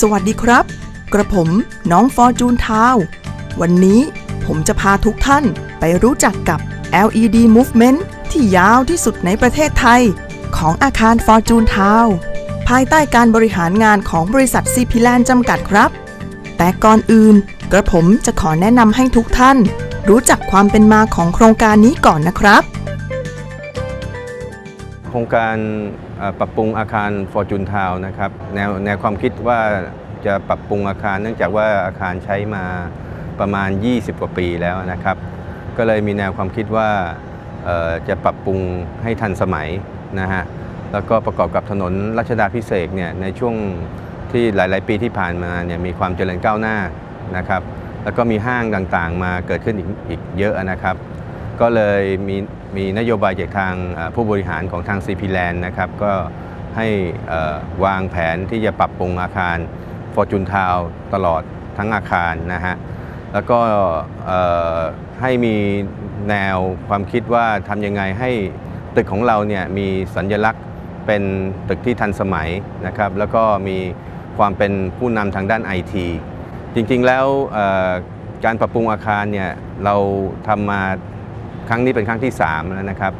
สวัสดีครับ กระผมน้องฟอร์จูนทาว วันนี้ผมจะพาทุกท่านไปรู้จักกับ LED Movement ที่ยาวที่สุดในประเทศไทย ของอาคารฟอร์จูนทาวภายใต้การบริหารงานของบริษัทซีพีแลนจำกัดครับ แต่ก่อนอื่น กระผมจะขอแนะนำให้ทุกท่าน รู้จักความเป็นมาของโครงการนี้ก่อนนะครับ โครงการ ปรับปรุงอาคาร Fortune Town นะครับแนวแนวความคิดว่าจะปรับปรุงอาคารเนื่องจากว่าอาคารใช้มาประมาณ 20 กว่าปีแล้วนะครับ ก็เลยมีแนวความคิดว่าจะปรับปรุงให้ทันสมัยนะฮะแล้วก็ประกอบกับถนนรัชดาพิเศษเนี่ยในช่วงที่หลาย ๆ ปีที่ผ่านมาเนี่ยมีความเจริญก้าวหน้านะครับ แล้วก็มีห้างต่างๆ มาเกิดขึ้นอีกอีกเยอะนะครับ ก็เลยมีมีนโยบายจากทางผู้บริหารของทาง CP Land นะครับ ก็ให้วางแผนที่จะปรับปรุงอาคาร Fortune Town ตลอดทั้งอาคารนะฮะ แล้วก็ให้มีแนวความคิดว่าทำยังไงให้ตึกของเราเนี่ยมีสัญลักษณ์เป็นตึกที่ทันสมัยนะครับ แล้วก็มีความเป็นผู้นำทางด้านไอทีจริงๆแล้วการปรับปรุงอาคารเนี่ยเราทำมา ครั้งนี้เป็นครั้งที่ 3 แล้วนะครับ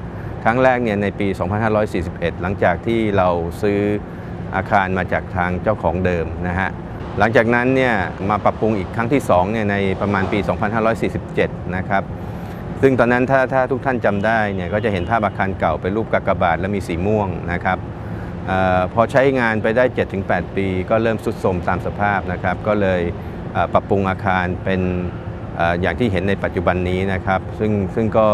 ครั้งแรกเนี่ยในปี 2541 หลังจากที่เราซื้ออาคารมาจากทางเจ้าของเดิมนะฮะหลังจากนั้นเนี่ยมาปรับปรุงอีกครั้งที่2เนี่ยในประมาณปี 2547 นะครับ ซึ่งตอนนั้นถ้าถ้าทุกท่านจำได้เนี่ยก็จะเห็นภาพอาคารเก่าเป็นรูปกากบาทและมีสีม่วงนะครับออพอใช้งานไปได้ 7-8 ปี ก็เริ่มสุดโทรมตามสภาพนะครับ ก็เลยปรับปรุงอาคารเป็น อย่างที่เห็นในปัจจุบันนี้นะครับ ซึ่งซึ่งก็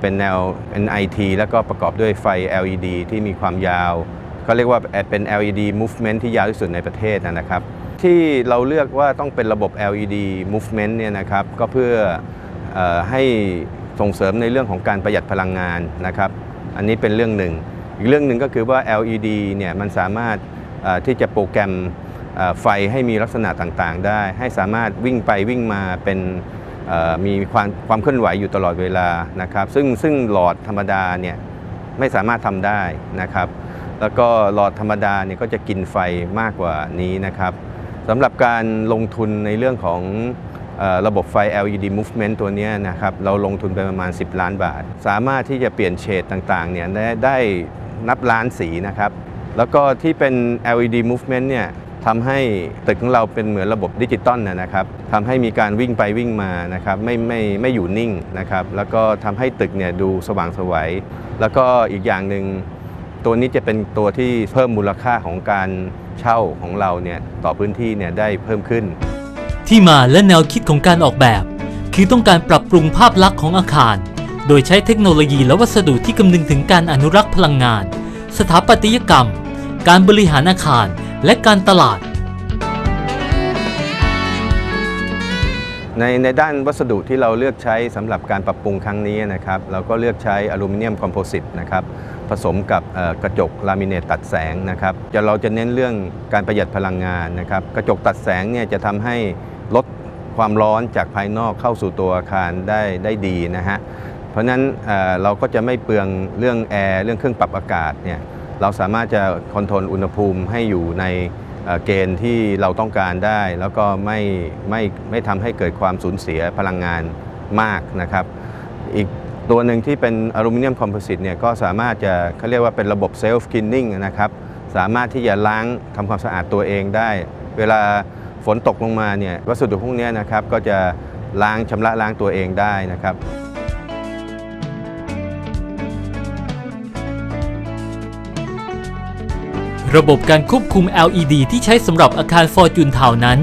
เป็นแนวเป็น IT แล้วก็ประกอบด้วยไฟ LED ที่มีความยาวเขาเรียกว่าเป็น LED movement ที่ยาวที่สุดในประเทศนะครับ ที่เราเลือกว่าต้องเป็นระบบ LED movement เนี่ยนะครับ ก็เพื่ออให้ส่งเสริมในเรื่องของการประหยัดพลังงานนะครับ อันนี้เป็นเรื่องหนึ่ง อีกเรื่องหนึ่งก็คือว่า LED เนี่ยมันสามารถที่จะโปรแกรม ไฟให้มีลักษณะต่างๆ ได้ ให้สามารถวิ่งไปวิ่งมาเป็นมีความความเคลื่อนไหวอยู่ตลอดเวลานะครับ ซึ่งซึ่งหลอดธรรมดาเนี่ยไม่สามารถทำได้นะครับ แล้วก็หลอดธรรมดาเนี่ยก็จะกินไฟมากกว่านี้นะครับสำหรับการลงทุนในเรื่องของระบบไฟ LED movement ตัวนี้นะครับ เราลงทุนไปประมาณ 10 ล้านบาท สามารถที่จะเปลี่ยนเฉดต่างๆเนี่ยได้ได้นับล้านสีนะครับ แล้วก็ที่เป็น LED movement เนี่ย ทำให้ตึกของเราเป็นเหมือนระบบดิจิตอลนะนะครับทำให้มีการวิ่งไปวิ่งมานะครับไม่ไม่ไม่อยู่นิ่งนะครับแล้วก็ทำให้ตึกเนี่ยดูสว่างสวัยแล้วก็อีกอย่างหนึ่งตัวนี้จะเป็นตัวที่เพิ่มมูลค่าของการเช่าของเราเนี่ยต่อพื้นที่เนี่ยได้เพิ่มขึ้น ที่มาและแนวคิดของการออกแบบ คือต้องการปรับปรุงภาพลักษณ์ของอาคาร โดยใช้เทคโนโลยีและวัสดุที่คำนึงถึงการอนุรักษ์พลังงาน สถาปัตยกรรม การบริหารอาคาร และการตลาด ในในด้านวัสดุที่เราเลือกใช้สำหรับการปรับปรุงครั้งนี้นะครับเราก็เลือกใช้อลูมิเนียมคอมโพสิตนะครับผสมกับกระจกลามิเนตตัดแสงนะครับจะเราจะเน้นเรื่องการประหยัดพลังงานนะครับกระจกตัดแสงเนี่ยจะทำให้ลดความร้อนจากภายนอกเข้าสู่ตัวอาคารได้ได้ดีนะฮะเพราะนั้นเราก็จะไม่เปลืองเรื่องแอร์เรื่องเครื่องปรับอากาศเนี่ย เราสามารถจะคอนโทรลอุณหภูมิให้อยู่ในเกณฑ์ที่เราต้องการได้ แล้วก็ไม่ไม่ไม่ทำให้เกิดความสูญเสียพลังงานมากนะครับ อีกตัวหนึ่งที่เป็นอลูมิเนียมคอมโพสิตเนี่ยก็สามารถจะเขาเรียกว่าเป็นระบบเซลฟ์คินนิ่งนะครับสามารถที่จะล้างทำความสะอาดตัวเองได้ เวลาฝนตกลงมาเนี่ยวัสดุพวกนี้นะครับก็จะล้างชำระล้างตัวเองได้นะครับ ระบบการควบคุม LED ที่ใช้สำหรับอาคาร Fortune Town นั้น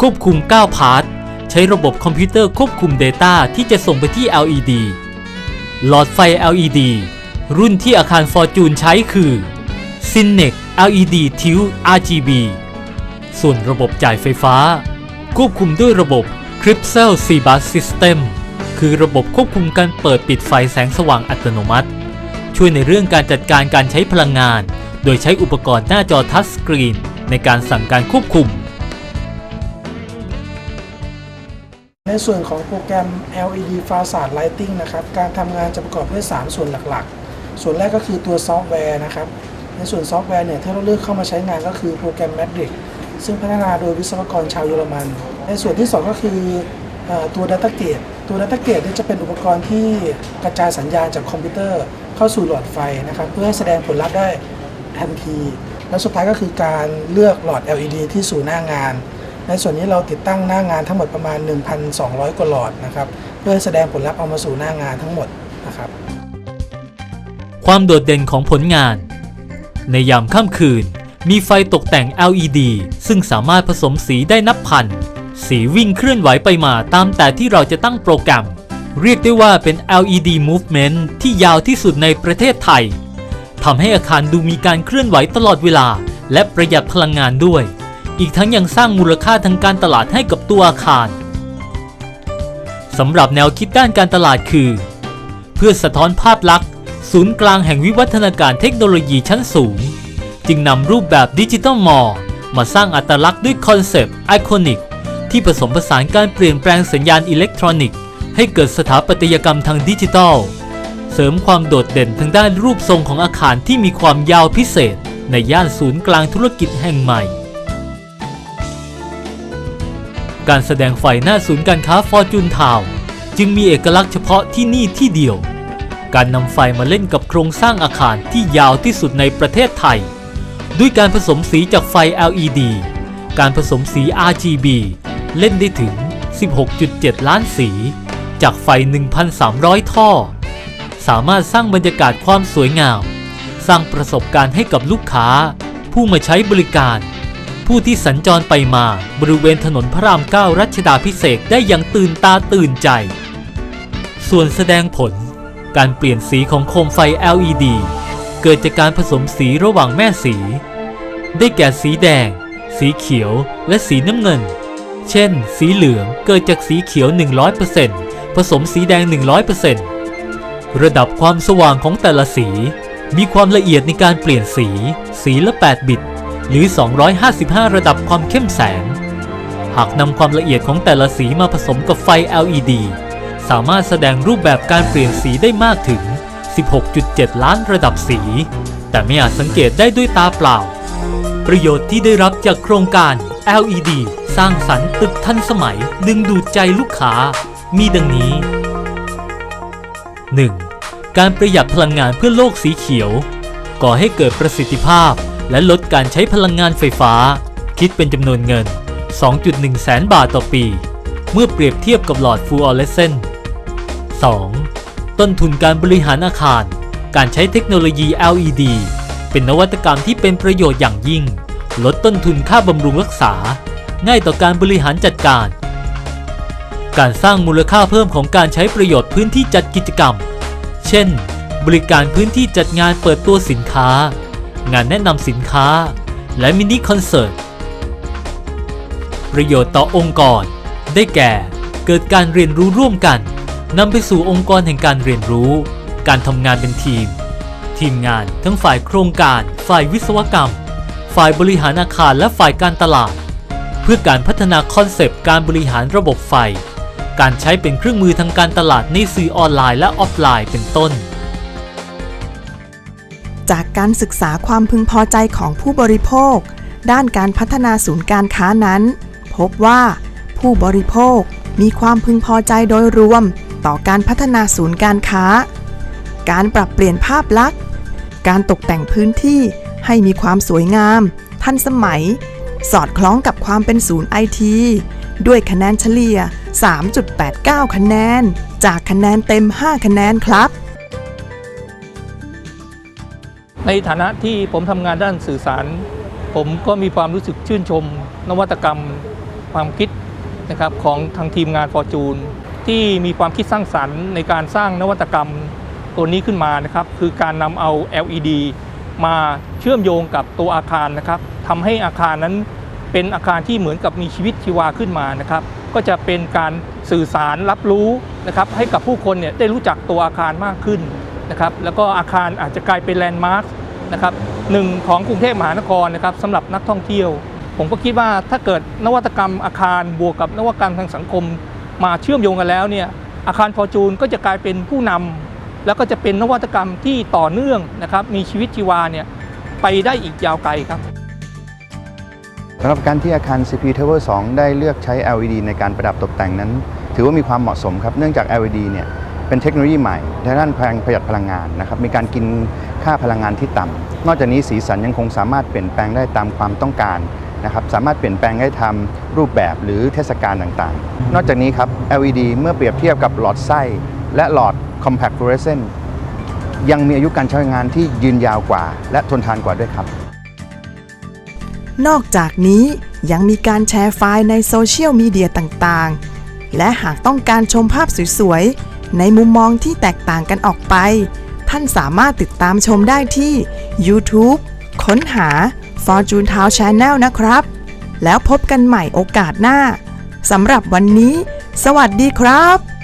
ควบคุม 9 พาร์ท ใช้ระบบคอมพิวเตอร์ควบคุม Data ที่จะส่งไปที่ LED หลอดไฟ LED รุ่นที่อาคาร Fortune ใช้คือ Synex LED Tilt RGB ส่วนระบบจ่ายไฟฟ้า ควบคุมด้วยระบบ Crystal c b u s System คือระบบควบคุมการเปิดปิดไฟแสงสว่างอัตโนมัติ ช่วยในเรื่องการจัดการการใช้พลังงาน โดยใช้อุปกรณ์หน้าจอทัชสกรีนในการสั่งการควบคุม ในส่วนของโปรแกรม LED Facade Lighting นะครับ การทำงานจะประกอบด้วย 3 ส่วนหลักๆ ส่วนแรกก็คือตัวซอฟต์แวร์นะครับ ในส่วนซอฟต์แวร์เนี่ยที่เราเลือกเข้ามาใช้งานก็คือโปรแกรม Matrix ซึ่งพัฒนาโดยวิศวกรชาวเยอรมัน ในส่วนที่ 2 ก็คืออตัว Data Gate ตัว Data Gate เนี่จะเป็นอุปกรณ์ที่กระจายสัญญาณจากคอมพิวเตอร์เข้าสู่หลอดไฟนะครับ เพื่อให้แสดงผลลัพธ์ได้ ทันที และสุดท้ายก็คือการเลือกหลอด LED ที่สู่หน้างาน ในส่วนนี้เราติดตั้งหน้างานทั้งหมดประมาณ 1,200 กว่าหลอดนะครับเพื่อแสดงผลลัพธ์เอามาสู่หน้างานทั้งหมดนะครับ ความโดดเด่นของผลงาน ในยามค่ำคืน มีไฟตกแต่ง LED ซึ่งสามารถผสมสีได้นับพัน สีวิ่งเคลื่อนไหวไปมาตามแต่ที่เราจะตั้งโปรแกรม เรียกได้ว่าเป็น LED movement ที่ยาวที่สุดในประเทศไทย ทำให้อาคารดูมีการเคลื่อนไหวตลอดเวลา และประหยัดพลังงานด้วย อีกทั้งยังสร้างมูลค่าทางการตลาดให้กับตัวอาคารสำหรับแนวคิดด้านการตลาดคือ เพื่อสะท้อนภาพลักษณ์ ศูนย์กลางแห่งวิวัฒนาการเทคโนโลยีชั้นสูง จึงนำรูปแบบดิจิตอลมอลมาสร้างอัตลักษณ์ด้วยคอนเซปต์ไอคอนิกที่ผสมผสานการเปลี่ยนแปลงสัญญาณอิเล็กทรอนิกส์ให้เกิดสถาปัตยกรรมทางดิจิทัล เสริมความโดดเด่นทางด้านรูปทรงของอาคารที่มีความยาวพิเศษ ในย่านศูนย์กลางธุรกิจแห่งใหม่ การแสดงไฟหน้าศูนย์การค้าฟอร์จูนทาวจึงมีเอกลักษณ์เฉพาะที่นี่ที่เดียว การนำไฟมาเล่นกับโครงสร้างอาคารที่ยาวที่สุดในประเทศไทย ด้วยการผสมสีจากไฟ LED การผสมสี RGB เล่นได้ถึง 16.7 ล้านสี จากไฟ 1,300 ท่อ สามารถสร้างบรรยากาศความสวยงาม สร้างประสบการณ์ให้กับลูกค้า ผู้มาใช้บริการ ผู้ที่สัญจรไปมาบริเวณถนนพระราม9รัชดาพิเศษได้อย่างตื่นตาตื่นใจ ส่วนแสดงผล การเปลี่ยนสีของโคมไฟ LED เกิดจากการผสมสีระหว่างแม่สี ได้แก่สีแดง สีเขียว และสีน้ำเงิน เช่น สีเหลืองเกิดจากสีเขียว 100%ผสมสีแดง 100% ระดับความสว่างของแต่ละสี มีความละเอียดในการเปลี่ยนสี สีละ 8 บิต หรือ 255 ระดับความเข้มแสง หากนำความละเอียดของแต่ละสีมาผสมกับไฟ LED สามารถแสดงรูปแบบการเปลี่ยนสีได้มากถึง 16.7 ล้านระดับสี แต่ไม่อาจสังเกตได้ด้วยตาเปล่า ประโยชน์ที่ได้รับจากโครงการ LED สร้างสรรค์ตึกทันสมัยดึงดูดใจลูกค้า มีดังนี้ 1. การประหยัดพลังงานเพื่อโลกสีเขียว ก่อให้เกิดประสิทธิภาพ และลดการใช้พลังงานไฟฟ้า คิดเป็นจำนวนเงิน 2.1 แสนบาทต่อปี เมื่อเปรียบเทียบกับหลอดฟลูออเรสเซนต์ 2. ต้นทุนการบริหารอาคาร การใช้เทคโนโลยี LED เป็นนวัตกรรมที่เป็นประโยชน์อย่างยิ่ง ลดต้นทุนค่าบำรุงรักษา ง่ายต่อการบริหารจัดการ การสร้างมูลค่าเพิ่มของการใช้ประโยชน์พื้นที่จัดกิจกรรม เช่น บริการพื้นที่จัดงานเปิดตัวสินค้า งานแนะนำสินค้า และมินิคอนเสิร์ต ประโยชน์ต่อองค์กร ได้แก่ เกิดการเรียนรู้ร่วมกันนำไปสู่องค์กรแห่งการเรียนรู้ การทำงานเป็นทีม ทีมงานทั้งฝ่ายโครงการ ฝ่ายวิศวกรรม ฝ่ายบริหารอาคารและฝ่ายการตลาด เพื่อการพัฒนาคอนเซปต์การบริหารระบบไฟ การใช้เป็นเครื่องมือทางการตลาดในสื่อออนไลน์และออฟไลน์เป็นต้น จากการศึกษาความพึงพอใจของผู้บริโภค ด้านการพัฒนาศูนย์การค้านั้น พบว่า ผู้บริโภคมีความพึงพอใจโดยรวม ต่อการพัฒนาศูนย์การค้า การปรับเปลี่ยนภาพลักษณ์ การตกแต่งพื้นที่ให้มีความสวยงาม ทันสมัย สอดคล้องกับความเป็นศูนย์ไอที ด้วยคะแนนเฉลี่ย 3.89 คะแนน จากคะแนนเต็ม 5 คะแนนครับ ในฐานะที่ผมทำงานด้านสื่อสาร ผมก็มีความรู้สึกชื่นชม นวัตกรรม ความคิดนะครับของทางทีมงานฟอร์จูนที่มีความคิดสร้างสรรค์ในการสร้างนวัตกรรมตัวนี้ขึ้นมานะครับคือการนำเอา LED มาเชื่อมโยงกับตัวอาคารนะครับทำให้อาคารนั้น เป็นอาคารที่เหมือนกับมีชีวิตชีวาขึ้นมานะครับ ก็จะเป็นการสื่อสารรับรู้นะครับให้กับผู้คนเนี่ยได้รู้จักตัวอาคารมากขึ้นนะครับ แล้วก็อาคารอาจจะกลายเป็นแลนด์มาร์คนะครับหนึ่งของกรุงเทพมหานครนะครับสำหรับนักท่องเที่ยว ผมก็คิดว่าถ้าเกิดนวัตกรรมอาคารบวกกับนวัตกรรมทางสังคม มาเชื่อมโยงกันแล้วเนี่ยอาคารฟอร์จูนก็จะกลายเป็นผู้นำแล้วก็จะเป็นนวัตกรรมที่ต่อเนื่องนะครับมีชีวิตชีวาเนี่ยไปได้อีกยาวไกลครับำหรับการที่อาคาร CP Tower 2 ได้เลือกใช้ LED ในการประดับตกแต่งนั้น ถือว่ามีความเหมาะสมครับ เนื่องจาก LED เนี่ยเป็นเทคโนโลยีใหม่ในด้านพลังประหยัดพลังงานนะครับมีการกินค่าพลังงานที่ต่ำนอกจากนี้สีสันยังคงสามารถเปลี่ยนแปลงได้ตามความต้องการนะครับสามารถเปลี่ยนแปลงได้ทำรูปแบบหรือเทศกาลต่างๆ นอกจากนี้ครับ LED เมื่อเปรียบเทียบกับหลอดไส้ และหลอด Compact Fluorescent ยังมีอายุการใช้งานที่ยืนยาวกว่า และทนทานกว่าด้วยครับ นอกจากนี้ยังมีการแชร์ไฟล์ในโซเชียลมีเดียต่างๆ และหากต้องการชมภาพสวยๆ ในมุมมองที่แตกต่างกันออกไป ท่านสามารถติดตามชมได้ที่ YouTube ค้นหา Fortune Town Channel นะครับ แล้วพบกันใหม่โอกาสหน้าสำหรับวันนี้ สวัสดีครับ